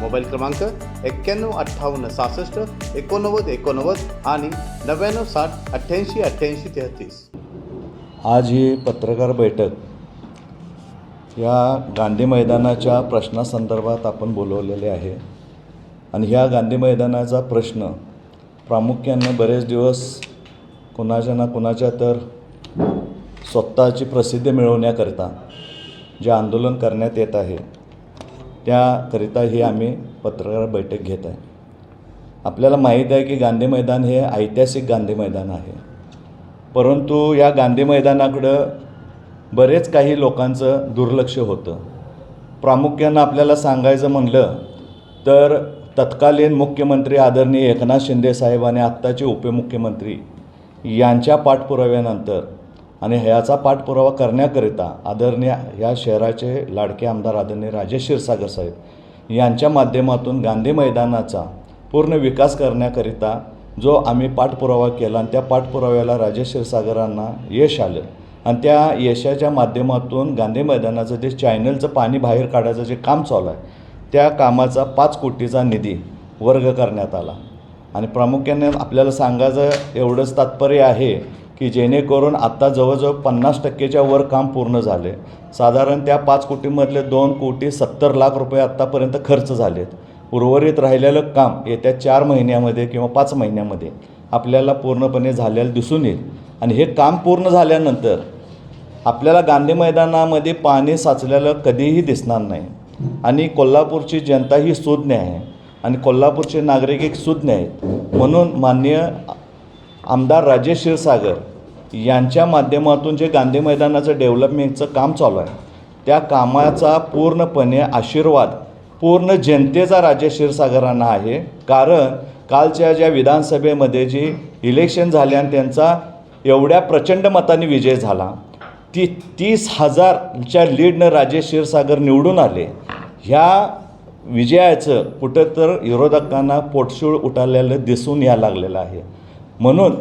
Mobile क्रमांक एक्क्याण्णव अठ्ठावन्न सहासष्ट एकोणनव्वद एकोणनव्वद आणि नव्याण्णव साठ अठ्ठ्याऐंशी अठ्ठ्याऐंशी तेहतीस. आज ही पत्रकार बैठक. या गांधी मैदानाच्या प्रश्नासंदर्भात आपण बोलवलेले आहे. आणि ह्या गांधी मैदानाचा प्रश्न प्रामुख्याने बरेच दिवस कुणाच्या ना कुणाच्या तर स्वतःची प्रसिद्धी मिळवण्याकरिता जे आंदोलन करण्यात येत आहे. त्याकरिता ही आम्ही पत्रकार बैठक घेत आहे. आपल्याला माहीत आहे की गांधी मैदान हे ऐतिहासिक गांधी मैदान आहे. परंतु या गांधी मैदानाकडं बरेच काही लोकांचं दुर्लक्ष होतं. प्रामुख्यानं आपल्याला सांगायचं म्हणलं तर तत्कालीन मुख्यमंत्री आदरणीय एकनाथ शिंदे साहेब आणि आत्ताचे उपमुख्यमंत्री यांच्या पाठपुराव्यानंतर आणि ह्याचा पाठपुरावा करण्याकरिता आदरणीय या शहराचे लाडके आमदार आदरणीय राजेश क्षीरसागर साहेब यांच्या माध्यमातून गांधी मैदानाचा पूर्ण विकास करण्याकरिता जो आम्ही पाठपुरावा केला आणि त्या पाठपुराव्याला राजेश क्षीरसागरांना यश आलं. आणि त्या यशाच्या माध्यमातून गांधी मैदानाचं जे चॅनलचं पाणी बाहेर काढायचं जे काम चालू आहे त्या कामाचा पाच कोटीचा निधी वर्ग करण्यात आला. आणि प्रामुख्याने आपल्याला सांगायचं एवढंच तात्पर्य आहे की जेणेकरून आत्ता जवळजवळ पन्नास टक्केच्या वर काम पूर्ण झाले. साधारण त्या पाच कोटीमधले दोन कोटी सत्तर लाख रुपये आत्तापर्यंत खर्च झालेत. उर्वरित राहिलेलं काम येत्या चार महिन्यामध्ये किंवा पाच महिन्यामध्ये आपल्याला पूर्णपणे झालेलं दिसून येईल. आणि हे काम पूर्ण झाल्यानंतर आपल्याला गांधी मैदानामध्ये पाणी साचलेलं कधीही दिसणार नाही. आणि कोल्हापूरची जनता ही सुज्ञ आहे. आणि कोल्हापूरचे नागरिक एक सुज्ञ आहेत. म्हणून माननीय आमदार राजेश क्षीरसागर यांच्या माध्यमातून जे गांधी मैदानाचं डेव्हलपमेंटचं काम चालू आहे त्या कामाचा पूर्णपणे आशीर्वाद पूर्ण जनतेचा राजेश क्षीरसागरांना आहे. कारण कालच्या ज्या विधानसभेमध्ये जी इलेक्शन झाले आणि त्यांचा एवढ्या प्रचंड मताने विजय झाला ती तीस हजारच्या लीडनं राजेश क्षीरसागर निवडून आले. ह्या विजयाचं कुठं तर विरोधकांना पोटशूळ उठालेलं दिसून या लागलेलं आहे. म्हणून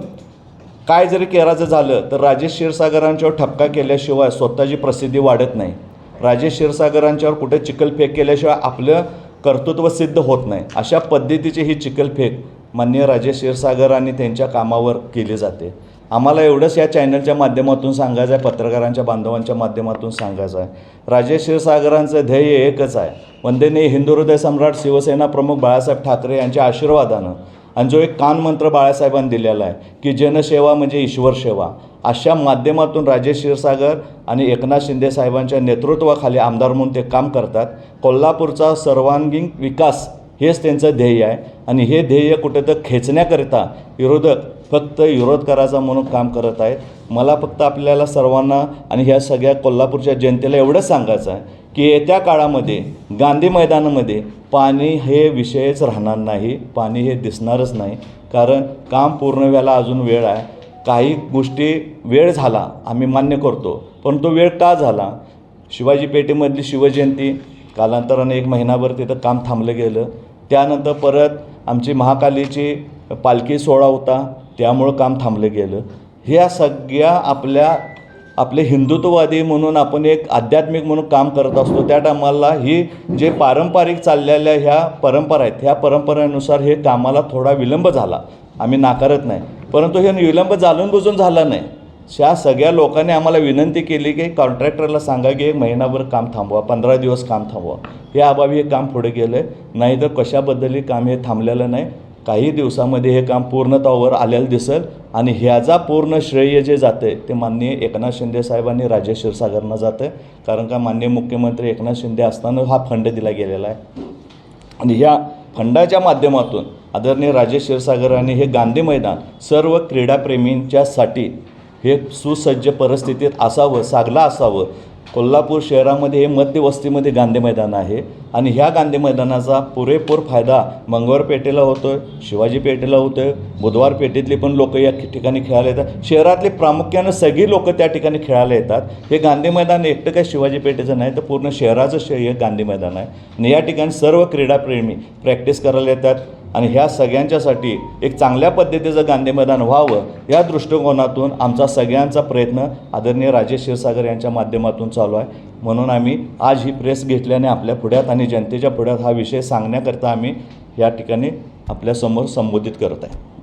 काय जरी करायचं झालं तर राजेश क्षीरसागरांच्यावर ठपका केल्याशिवाय स्वतःची प्रसिद्धी वाढत नाही. राजेश क्षीरसागरांच्यावर कुठे चिखलफेक केल्याशिवाय आपलं कर्तृत्व सिद्ध होत नाही. अशा पद्धतीची ही चिखलफेक मान्य राजेश क्षीरसागरांनी त्यांच्या कामावर केली जाते. आम्हाला एवढंच या चॅनलच्या माध्यमातून सांगायचं आहे पत्रकारांच्या बांधवांच्या माध्यमातून सांगायचं आहे. राजेश क्षीरसागरांचं ध्येय एकच आहे. वंदनीय हिंदू हृदय सम्राट शिवसेना प्रमुख बाळासाहेब ठाकरे यांच्या आशीर्वादानं आणि जो एक कानमंत्र बाळासाहेबांनी दिलेला आहे की जनसेवा म्हणजे ईश्वर सेवा. अशा माध्यमातून राजेश क्षीरसागर आणि एकनाथ शिंदे साहेबांच्या नेतृत्वाखाली आमदार म्हणून ते काम करतात. कोल्हापूरचा सर्वांगीण विकास हेच त्यांचं ध्येय आहे. आणि हे ध्येय कुठे तर खेचण्याकरिता विरोधक फक्त विरोध करायचा म्हणून काम करत आहेत. मला फक्त आपल्याला सर्वांना आणि ह्या सगळ्या कोल्हापूरच्या जनतेला एवढंच सांगायचं आहे की येत्या काळामध्ये गांधी मैदानामध्ये पाणी हे विषयच राहणार नाही पाणी हे दिसणारच नाही. कारण काम पूर्ण व्हायला अजून वेळ आहे. काही गोष्टी वेळ झाला आम्ही मान्य करतो. पण तो वेळ का झाला? शिवाजी पेठेमधली शिवजयंती कालांतराने एक महिनाभर तिथं काम थांबलं गेलं. त्यानंतर परत आमची महाकालीची पालखी सोहळा होता. त्यामुळं काम थांबलं गेलं. ह्या सगळ्या आपल्या आपले हिंदुत्ववादी म्हणून आपण एक आध्यात्मिक म्हणून काम करत असतो त्या टायमाला ही जे पारंपरिक चाललेल्या ह्या परंपरा आहेत ह्या परंपरेनुसार हे कामाला थोडा विलंब झाला. आम्ही नाकारत नाही. परंतु हे विलंब जाणून बुजून झाला नाही. ह्या सगळ्या लोकांनी आम्हाला विनंती केली की कॉन्ट्रॅक्टरला सांगा की एक महिनाभर काम थांबवा पंधरा दिवस काम थांबवा. हे अभावी हे काम पुढे गेलं आहे नाही तर कशाबद्दलही काम हे थांबलेलं नाही. काही दिवसामध्ये हे काम पूर्णत्वावर आलेलं दिसेल आणि ह्याचा पूर्ण श्रेय जे जातं आहे ते माननीय एकनाथ शिंदे साहेबांनी राजेश क्षीरसागरनं जातं आहे कारण का माननीय मुख्यमंत्री एकनाथ शिंदे असताना हा फंड दिला गेलेला आहे. आणि ह्या फंडाच्या माध्यमातून आदरणीय राजेश क्षीरसागरांनी हे गांधी मैदान सर्व क्रीडाप्रेमींच्यासाठी हे सुसज्ज परिस्थितीत असावं सागला असावं. कोल्हापूर शहरामध्ये हे मध्यवस्तीमध्ये गांधी मैदान आहे आणि ह्या गांधी मैदानाचा पुरेपूर फायदा मंगळवार पेठेला होतो आहे शिवाजी पेठेला होतो आहे बुधवार पेठेतली पण लोक या ठिकाणी खेळायला येतात. शहरातले प्रामुख्यानं सगळी लोक त्या ठिकाणी खेळायला येतात. हे गांधी मैदान एकटं काय शिवाजी पेठेचं नाही तर पूर्ण शहराचं श हे गांधी मैदान आहे. आणि या ठिकाणी सर्व क्रीडाप्रेमी प्रॅक्टिस करायला येतात. आणि ह्या सगळ्यांच्यासाठी एक चांगल्या पद्धतीचं गांधी मैदान व्हावं या दृष्टिकोनातून आमचा सगळ्यांचा प्रयत्न आदरणीय राजेश क्षीरसागर यांच्या माध्यमातून चालू आहे. म्हणून आम्ही आज ही प्रेस घेतल्याने आपल्या पुढ्यात आणि जनतेच्या पुढ्यात हा विषय सांगण्याकरता आम्ही या ठिकाणी आपल्यासमोर संबोधित करत आहे.